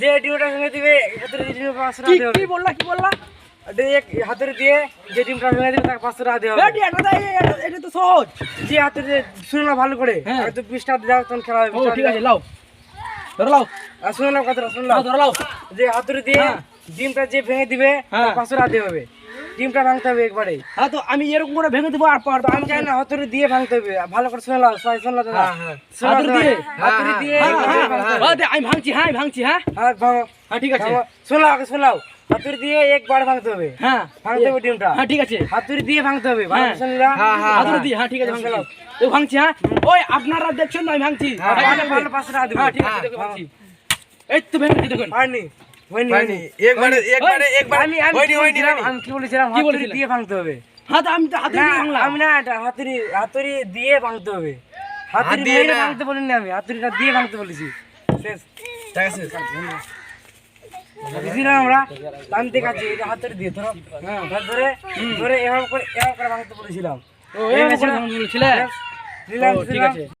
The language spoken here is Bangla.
যে ডিমটা ভেঙে দিবে হাতের দিয়ে পাঁচশো টাকা কি দেওয়া কি হবে। বললা কি বললা? এক হাতের দিয়ে যে ডিমটা ভেঙে দিবে তাকে পাঁচশো টাকা এটা তো সহজ। যে হাতের দিয়ে শুনে ভালো করে। হ্যাঁ। বিশ টাকা দাও তখন খেলা হবে ও ঠিক আছে লাও। ধরো লাও। আর শুনে নাও কথাটা শুনে নাও। ধরো লাও। যে হাতুড়ি দিয়ে হ্যাঁ। ডিমটা যে ভেঙে দিবে হ্যাঁ। পাঁচশো টাকা হবে। ডিমটা ভাঙতে হবে একবারে। হ্যাঁ তো আমি এরকম করে ভেঙে দেবো আর পর আমি জানি না হাতুড়ি দিয়ে ভাঙতে হবে। ভালো করে শুনে নাও সবাই শুনে দাদা। শুনে নাও হাতুড়ি দিয়ে? হাতুড়ি দিয়ে হ্যাঁ, হ্যাঁ, হবে। হ্যাঁ, আমি ভাঙছি হ্যাঁ আমি ভাঙছি হ্যাঁ। হ্যাঁ ভাঙো। হ্যাঁ ঠিক আছে। ভাঙো। শোনাও আগে শোনাও হাতুড়ি দিয়ে একবার ভাঙতে হবে। হ্যাঁ। ভাঙতে হবে ডিমটা। হ্যাঁ ঠিক আছে। হাতুড়ি দিয়ে ভাঙতে হবে। ভালো হ্যাঁ। হাতুড়ি দিয়ে হ্যাঁ ঠিক আছে ভাঙছি। তো ভাঙছি হ্যাঁ? ওই আপনারা দেখছেন না আমি ভাঙছি। হ্যাঁ, ভালো টাকা হ্যাঁ ঠিক আছে দেখো ভাঙছি। এই তো ভেঙেছি দেখুন। হয়নি আমি কি বলেছিলাম? হাতুড়ি দিয়ে ভাঙতে হবে। আমি তো হাতে ভাঙলাম। আমি না এটা হাতুড়ি হাতুড়ি দিয়ে ভাঙতে হবে। হাতুড়ি দিয়ে ভাঙতে বলিনি আমি। হাতুড়িটা দিয়ে ভাঙতে বলেছি। শেষ। ঠিক আছে। বুঝিলাম আমরা? আমি দেখাচ্ছি এটা হাতুড়ি দিয়ে। ধরো হ্যাঁ ধরে ধরে এভাবে করে এভাবে করে ভাঙতে বলেছিলাম। ও এই করে নিলাম ঠিক আছে।